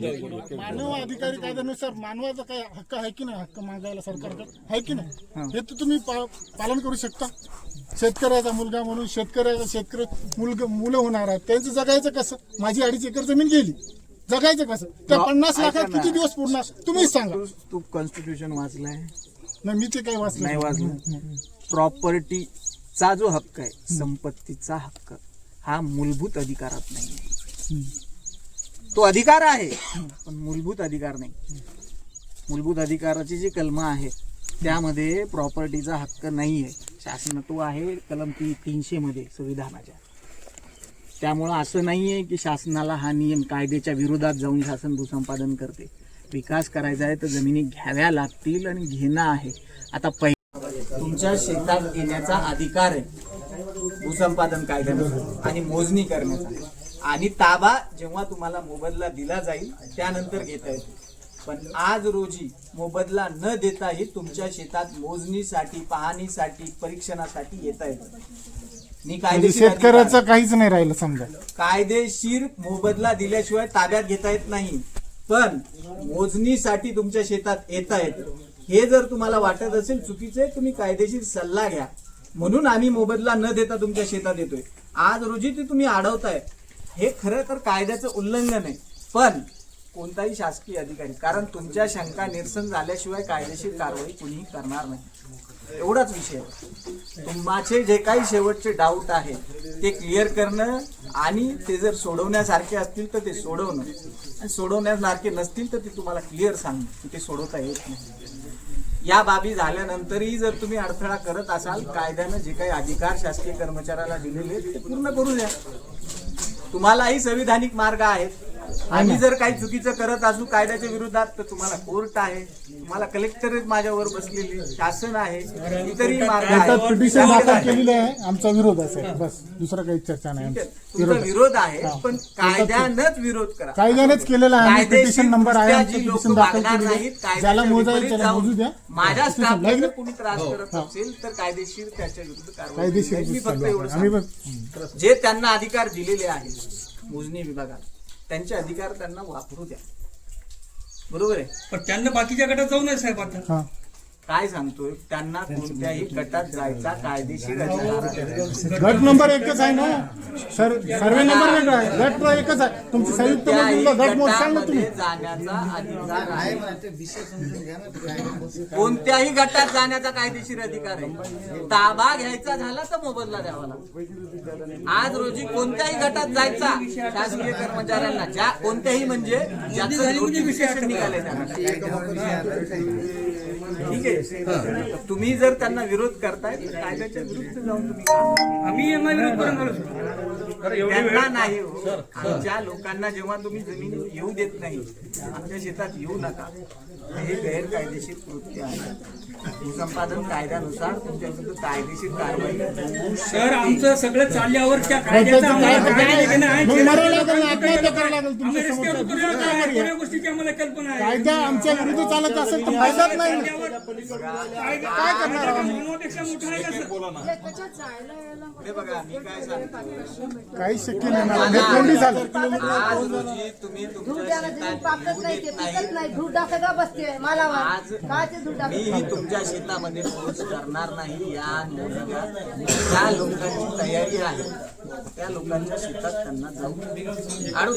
मानव अधिकारी कायद्यानुसार मानवाचा काय हक्क आहे की नाही? हक्क मागायला सरकारकडे आहे की नाही? हे. तर तुम्ही पा- पालन करू शकता. शेतकऱ्याचा मुलगा म्हणून शेतकऱ्याचा शेतकरी मुलगा मुलं होणार आहेत. त्यांचं जगायचं कसं? माझी अडीच एकर जमीन गेली. जगायचं कसं? त्या पन्नास लाखात. किती दिवस पूर्ण तुम्हीच सांगा. तू तू कॉन्स्टिट्यूशन वाचलाय? नाही मी ते काही वाचलं नाही वाचलं. प्रॉपर्टीचा जो हक्क आहे संपत्तीचा हक्क हा मूलभूत अधिकारात नाही तो अधिकार आहे. पण मूलभूत अधिकार नाही. मूलभूत अधिकाराची जी कलम आहे त्यामध्ये प्रॉपर्टीचा हक्क नाही आहे शासन तो आहे कलम ती तीनशे मध्ये संविधानाच्या. त्यामुळं असं नाही आहे की शासनाला हा नियम कायद्याच्या विरोधात जाऊन शासन भूसंपादन करते. विकास करायचा आहे तर जमिनी घ्याव्या लागतील आणि घेणं आहे. आता पहि तुमच्या शेतात येण्याचा अधिकार आहे. भूसंपादन कायद्यानुसार आणि मोजणी करण्याचा. आणि ताबा जेव्हा तुम्हाला मोबदला दिला जाईल त्यानंतर घेता येतो. पण आज रोजी मोबदला न देताही तुमच्या शेतात मोजणीसाठी पाहणीसाठी परीक्षणासाठी येता येतं. मी म्हणजे कायदेशीर शेतकऱ्याचं अधिकार- काहीच नाही राहिलं समजा. कायदेशीर मोबदला दिल्याशिवाय ताब्यात घेता येत नाही. पण मोजणीसाठी तुमच्या शेतात येता येत. हे जर तुम्हाला वाटत असेल चुकीचे तुम्ही कायदेशीर सल्ला घ्या. म्हणून आम्ही मोबदला न देता तुमच्या शेतात येतोय. आज रोजी ते तुम्ही अडवताय हे खरं तर कायद्याचं उल्लंघन आहे. पण कोणताही शासकीय अधिकारी कारण तुमच्या शंका निरसन झाल्याशिवाय कायदेशीर कारवाई कुणीही करणार नाही. एवढाच विषय माझे तुमचे जे काही शेवटचे डाऊट आहेत ते क्लिअर करणं आणि ते जर सोडवण्यासारखे असतील तर ते सोडवणं. आणि सोडवण्यासारखे नसतील तर ते तुम्हाला क्लिअर सांगणं की ते सोडवता येत नाही. या बाबी झाल्यानंतरही जर तुम्ही अडथळा करत असाल कायद्यानं जे काही अधिकार शासकीय कर्मचाऱ्याला दिलेले आहेत ते पूर्ण करू द्या. तुम्हालाही संविधानिक मार्ग आहेत. आम्ही जर काही चुकीचं करत असू कायद्याच्या विरोधात तर तुम्हाला कोर्ट आहे. तुम्हाला कलेक्टरेट माझ्यावर बसलेली शासन आहे. इतरही मार्ग आता आहेत. पिटिशन दाखल केलेलं आहे. आमचा विरोध असेल. बस. दुसरं काही चर्चा नाही. तुमचा विरोध आहे पण कायद्यानंच विरोध करा. कायद्यानेच केलेला आहे. पिटिशन नंबर आहे. जी लोक नाहीत, ज्याला मोजू द्या. माझ्या स्टाफला कोणी त्रास करत असेल तर कायदेशीर त्याच्या विरुद्ध कारवाई. मी फक्त एवढं जे त्यांना अधिकार दिलेले आहेत मोजणी विभागात त्यांचे अधिकार त्यांना वापरू द्या. बरोबर आहे? पण त्यांना बाकीच्या गटात जाऊ नये साहेब आता. हा. काय सांगतोय? त्यांना कोणत्याही गटात जायचा कायदेशीर अधिकार आहे. गट नंबर एकच आहे ना? सर सर्वे नंबर वेगळा आहे. गट एकच आहे. तुमची संयुक्त कोणत्याही गट मोठ सांग ना तुम्ही. गटामध्ये जाण्याचा अधिकार आहे. कोणत्याही गटात जाण्याचा कायदेशीर अधिकार आहे. ताबा घ्यायचा झाला तर मोबदला द्यावा लागतो. आज रोजी कोणत्याही गटात जायचा शासकीय कर्मचाऱ्यांना ज्या कोणत्याही म्हणजे ज्याचं निघालंय त्यांना. ठीक आहे. तुम्ही जर त्यांना विरोध करताय तर कायद्याच्या विरुद्ध जाऊन तुम्ही. आम्ही यांना विरोध करून आलो त्यांना नाही हो. आमच्या लोकांना जेव्हा तुम्ही जमीन येऊ देत नाही आमच्या शेतात येऊ नका हे गैरकायदेशीर कृत्य आहे भूसंपादन कायद्यानुसार तुमच्या विरुद्ध कायदेशीर कारवाई होऊ सर शकते. आमचं सगळं चालल्यावर त्या कायद्याचं काय- आम्हाला काय घेणं आहे? मग मरावं लागेल ना, आत्महत्या करावं लागेल आम्ही तुमच्या रस्त्यावर समोर उतरल्यावर दुसरं काय काय आहे? कोण्या गोष्टीची आम्हाला कल्पना आहे कायदा आमच्या विरुद्ध चालत असेल तर फायदाच नाही ना. काय करणार आम्ही? मानवापेक्षा मोठा आहे का सर हे बघा मी काय सांगतो काही शक्य नाही हे कोंडी झालं. आज रोजी तुम्ही तुमच्या शेतात येऊ देत नाही. बसते मालावर आज ते तुमच्या शेतामध्ये पोहोच करणार नाही. या निवडणुका ज्या लोकांची तयारी आहे. त्या लोकांच्या शेतात त्यांना जाऊन अडू